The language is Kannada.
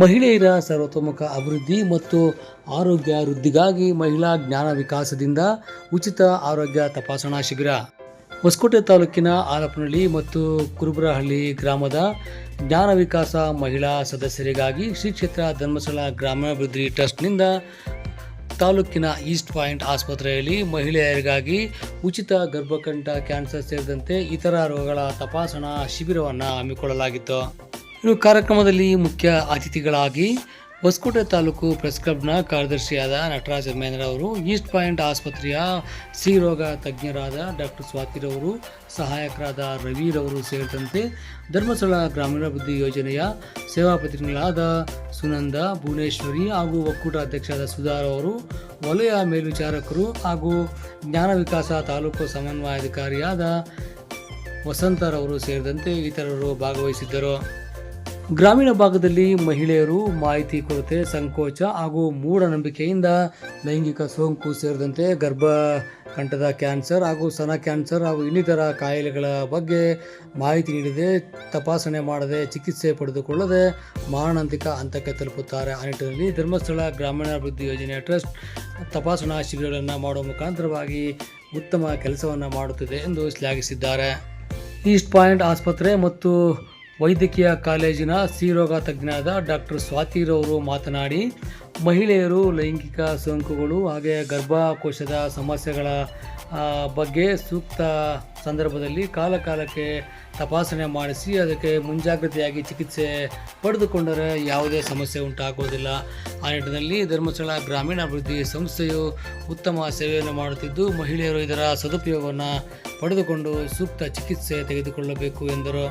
ಮಹಿಳೆಯರ ಸರ್ವತೋಮುಖ ಅಭಿವೃದ್ಧಿ ಮತ್ತು ಆರೋಗ್ಯ ವೃದ್ಧಿಗಾಗಿ ಮಹಿಳಾ ಜ್ಞಾನ ವಿಕಾಸದಿಂದ ಉಚಿತ ಆರೋಗ್ಯ ತಪಾಸಣಾ ಶಿಬಿರ. ಹೊಸಕೋಟೆ ತಾಲೂಕಿನ ಆಲಪನಹಳ್ಳಿ ಮತ್ತು ಕುರುಬರಹಳ್ಳಿ ಗ್ರಾಮದ ಜ್ಞಾನ ವಿಕಾಸ ಮಹಿಳಾ ಸದಸ್ಯರಿಗಾಗಿ ಶ್ರೀ ಕ್ಷೇತ್ರ ಧರ್ಮಸ್ಥಳ ಗ್ರಾಮಾಭಿವೃದ್ಧಿ ಟ್ರಸ್ಟ್ನಿಂದ ತಾಲೂಕಿನ ಈಸ್ಟ್ ಪಾಯಿಂಟ್ ಆಸ್ಪತ್ರೆಯಲ್ಲಿ ಮಹಿಳೆಯರಿಗಾಗಿ ಉಚಿತ ಗರ್ಭಕಂಠ ಕ್ಯಾನ್ಸರ್ ಸೇರಿದಂತೆ ಇತರ ರೋಗಗಳ ತಪಾಸಣಾ ಶಿಬಿರವನ್ನು ಹಮ್ಮಿಕೊಳ್ಳಲಾಗಿತ್ತು. ಇನ್ನು ಕಾರ್ಯಕ್ರಮದಲ್ಲಿ ಮುಖ್ಯ ಅತಿಥಿಗಳಾಗಿ ಹೊಸಕೋಟೆ ತಾಲೂಕು ಪ್ರೆಸ್ ಕ್ಲಬ್ನ ಕಾರ್ಯದರ್ಶಿಯಾದ ನಟರಾಜ ಮಹೇಂದ್ರ ಅವರು, ಈಸ್ಟ್ ಪಾಯಿಂಟ್ ಆಸ್ಪತ್ರೆಯ ರೋಗ ತಜ್ಞರಾದ ಡಾಕ್ಟರ್ ಸ್ವಾತಿರವರು ಸಹಾಯಕರಾದ ರವಿರವರು ಸೇರಿದಂತೆ ಧರ್ಮಸ್ಥಳ ಗ್ರಾಮೀಣಾಭಿವೃದ್ಧಿ ಯೋಜನೆಯ ಸೇವಾ ಪ್ರತಿನಿಧಿಗಳಾದ ಸುನಂದ ಭುವನೇಶ್ವರಿ ಹಾಗೂ ಒಕ್ಕೂಟ ಅಧ್ಯಕ್ಷರಾದ ಸುಧಾರ್ ಅವರು, ವಲಯ ಮೇಲ್ವಿಚಾರಕರು ಹಾಗೂ ಜ್ಞಾನ ವಿಕಾಸ ತಾಲೂಕು ಸಮನ್ವಯಾಧಿಕಾರಿಯಾದ ವಸಂತರವರು ಸೇರಿದಂತೆ ಇತರರು ಭಾಗವಹಿಸಿದ್ದರು. ಗ್ರಾಮೀಣ ಭಾಗದಲ್ಲಿ ಮಹಿಳೆಯರು ಮಾಹಿತಿ ಕೊರತೆ, ಸಂಕೋಚ ಹಾಗೂ ಮೂಢನಂಬಿಕೆಯಿಂದ ಲೈಂಗಿಕ ಸೋಂಕು ಸೇರಿದಂತೆ ಗರ್ಭ ಕಂಠದ ಕ್ಯಾನ್ಸರ್ ಹಾಗೂ ಸನ ಕ್ಯಾನ್ಸರ್ ಹಾಗೂ ಇನ್ನಿತರ ಕಾಯಿಲೆಗಳ ಬಗ್ಗೆ ಮಾಹಿತಿ ನೀಡದೆ ತಪಾಸಣೆ ಮಾಡದೆ ಚಿಕಿತ್ಸೆ ಪಡೆದುಕೊಳ್ಳದೆ ಮಾರಣಾಂತಿಕ ಹಂತಕ್ಕೆ ತಲುಪುತ್ತಾರೆ. ಆ ನಿಟ್ಟಿನಲ್ಲಿ ಧರ್ಮಸ್ಥಳ ಗ್ರಾಮೀಣಾಭಿವೃದ್ಧಿ ಯೋಜನೆಯ ಟ್ರಸ್ಟ್ ತಪಾಸಣಾ ಶಿಬಿರಗಳನ್ನು ಮಾಡುವ ಮುಖಾಂತರವಾಗಿ ಉತ್ತಮ ಕೆಲಸವನ್ನು ಮಾಡುತ್ತಿದೆ ಎಂದು ಶ್ಲಾಘಿಸಿದ್ದಾರೆ. ಈಸ್ಟ್ ಪಾಯಿಂಟ್ ಆಸ್ಪತ್ರೆ ಮತ್ತು ವೈದ್ಯಕೀಯ ಕಾಲೇಜಿನ ಸ್ತ್ರೀರೋಗ ತಜ್ಞರಾದ ಡಾಕ್ಟರ್ ಸ್ವಾತಿರವರು ಮಾತನಾಡಿ, ಮಹಿಳೆಯರು ಲೈಂಗಿಕ ಸೋಂಕುಗಳು ಹಾಗೆ ಗರ್ಭಕೋಶದ ಸಮಸ್ಯೆಗಳ ಬಗ್ಗೆ ಸೂಕ್ತ ಸಂದರ್ಭದಲ್ಲಿ ಕಾಲಕಾಲಕ್ಕೆ ತಪಾಸಣೆ ಮಾಡಿಸಿ ಅದಕ್ಕೆ ಮುಂಜಾಗ್ರತೆಯಾಗಿ ಚಿಕಿತ್ಸೆ ಪಡೆದುಕೊಂಡರೆ ಯಾವುದೇ ಸಮಸ್ಯೆ ಉಂಟಾಗುವುದಿಲ್ಲ ಆ ನಿಟ್ಟಿನಲ್ಲಿ ಧರ್ಮಸ್ಥಳ ಗ್ರಾಮೀಣಾಭಿವೃದ್ಧಿ ಸಂಸ್ಥೆಯು ಉತ್ತಮ ಸೇವೆಯನ್ನು ಮಾಡುತ್ತಿದ್ದು, ಮಹಿಳೆಯರು ಇದರ ಸದುಪಯೋಗವನ್ನು ಪಡೆದುಕೊಂಡು ಸೂಕ್ತ ಚಿಕಿತ್ಸೆ ತೆಗೆದುಕೊಳ್ಳಬೇಕು ಎಂದರು.